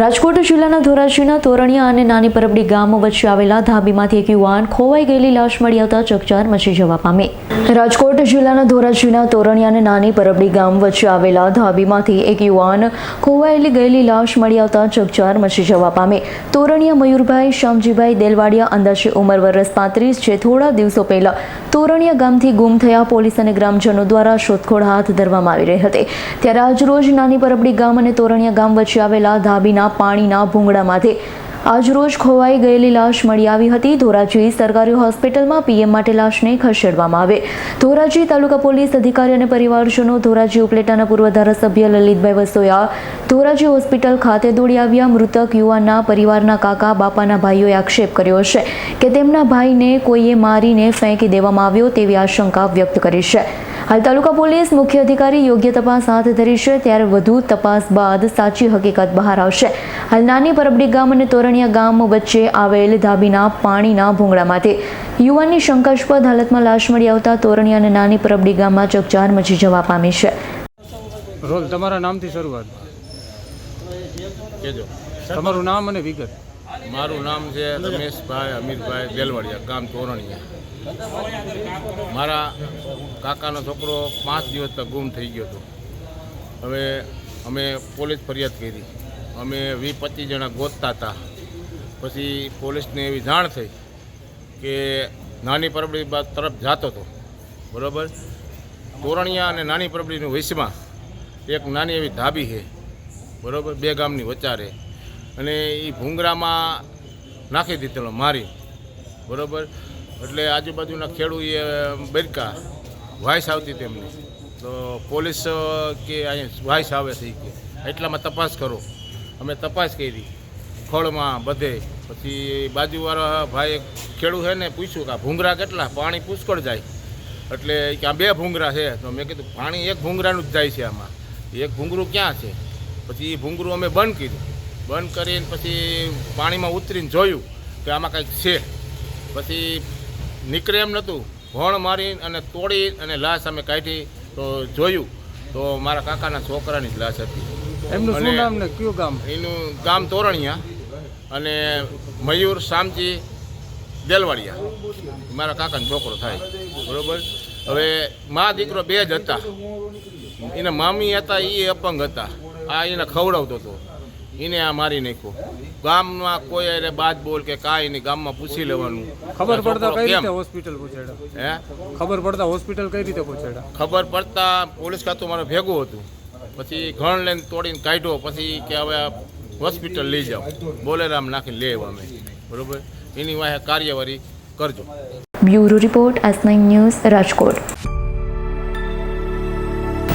રાજકોટ જિલ્લાના ધોરાજીના તોરણિયા અને નાની પરબડી ગામ વચ્ચે આવેલા ધાબીમાંથી એક યુવાન ખોવાઈ ગયેલી લાશ મળી આવતા ચકચાર મચી જવા પામી. રાજકોટ જિલ્લાના ધોરાજીના તોરણિયા અને નાની પરબડી ગામ વચ્ચે આવેલા ધાબીમાંથી એક યુવાન ખોવાયેલી ગયેલી લાશ મળી આવતા ચકચાર મચી જવા પામી. તોરણિયા મયુરભાઈ, શ્યામજીભાઈ દેલવાડિયા, અંદાજે ઉંમર વર્ષ પાંત્રીસ છે. થોડા દિવસો પહેલા તોરણિયા ગામથી ગુમ થયા પોલીસ અને ગ્રામજનો દ્વારા શોધખોળ હાથ ધરવામાં આવી રહી હતી. ત્યારે આજરોજ નાની પરબડી ગામ અને તોરણિયા ગામ વચ્ચે આવેલા ધાબીના પાણીના ભૂંગળામાંથી આજરોજ ખોવાઈ ગયેલી લાશ મળી આવી હતી. ધોરાજી સરકારી હોસ્પિટલમાં પીએમ માટે લાશને ખસેડવામાં આવે. ધોરાજી તાલુકા પોલીસ અધિકારી અને પરિવારજનો ધોરાજી ઉપલેટાના પૂર્વ ધારાસભ્ય લલિતભાઈ વસોયા ધોરાજી હોસ્પિટલ ખાતે દોડી આવ્યા મૃતક યુવાનના પરિવારના કાકા, બાપાના ભાઈઓએ આક્ષેપ કર્યો છે કે તેમના ભાઈને કોઈએ મારીને ફેંકી દેવામાં આવ્યો તેવી આશંકા વ્યક્ત કરી છે. હાલ તાલુકા પોલીસ મુખ્ય અધિકારી યોગ્ય તપાસ હાથ ધરી છે, ત્યારે વધુ તપાસ બાદ સાચી હકીકત બહાર આવશે. હાલ નાની પરબડી ગામ અને તોરણિયા ગામ વચ્ચે આવેલ ધાબીના પાણીના ભૂંગળામાંથી યુવાનની શંકાસ્પદ હાલતમાં લાશ મળી આવતા તોરણિયા અને નાની પરબડી ગામમાં ચકચાર મચી જવા પામી છે. રોલ તમારા નામથી શરૂઆત. કેજો. તમારું નામ અને વિગત. મારું નામ છે રમેશભાઈ અમીરભાઈ બેલવાડિયા ગામ તોરણિયા મારા કાકાનો છોકરો પાંચ દિવસ તક ગુમ થઈ ગયો હતો. હવે અમે પોલીસ ફરિયાદ કરી. અમે વીસ પચીસ જણા ગોતતા હતા. પછી પોલીસને એવી જાણ થઈ કે નાની પરબડી બાદ તરફ જતો હતો. બરાબર? તોરણિયા અને નાની પરબડીનું વૈશમાં એક નાની એવી ધાબી છે. બરાબર? બે ગામની વચારે અને એ ભૂંગરામાં નાખી દીધેલો મારી. બરાબર? એટલે આજુબાજુના ખેડૂએ બરકા. વાઇસ આવતી તેમની તો પોલીસ કે અહીંયા વાઇસ આવે છે કે, એટલામાં તપાસ કરો. અમે તપાસ કરી. ખોળમાં બધે. પછી બાજુવાળા ભાઈ ખેડૂ છે ને પૂછ્યું કે આ ભૂંગરા કેટલા? પાણી પુષ્કળ જાય. એટલે કે, આ બે ભૂંગરા છે. તો મેં કીધું, પાણી એક ભૂંગરાનું જ જાય છે આમાં. એક ભૂંગરું ક્યાં છે? પછી એ ભૂંગરું અમે બંધ કર્યું. બંધ કરીને પછી પાણીમાં ઉતરીને જોયું કે આમાં કંઈક છે. પછી નીકળે એમ નહોતું. ભણ મારી અને તોડી અને લાશ અમે કાઢી તો જોયું. તો મારા કાકાના છોકરાની જ લાશ હતી. એમનું શું નામ ને કયું ગામ? એનું ગામ તોરણિયા અને મયુર શામજી દેલવાડિયા. મારા કાકાનો છોકરો થાય. બરોબર? હવે મા દીકરો બે જ હતા. એના મામી હતા એ અપંગ હતા. આ એને ખવડાવતો હતો એને આ મારી નાખ્યો. ગામમાં કોઈ અરે બાદ બોલ કે કાંઈ નહીં ગામમાં પૂછી લેવાનું. ખબર પડતા કઈ રીતે હોસ્પિટલ પહોંચાડ્યા? હે? ખબર પડતા હોસ્પિટલ કઈ રીતે પહોંચાડ્યા? ખબર પડતા પોલીસ ખાતું મારે ભેગું હતું. પછી ઘણ લઈને તોડીને કાઢ્યો. પછી કે હવે આ હોસ્પિટલ લઈ જાઓ. બોલેરામ નાખીને લે અમે. બરોબર? એની વાહે કાર્યવાહી કરજો. Bureau report S nine news Rajkot.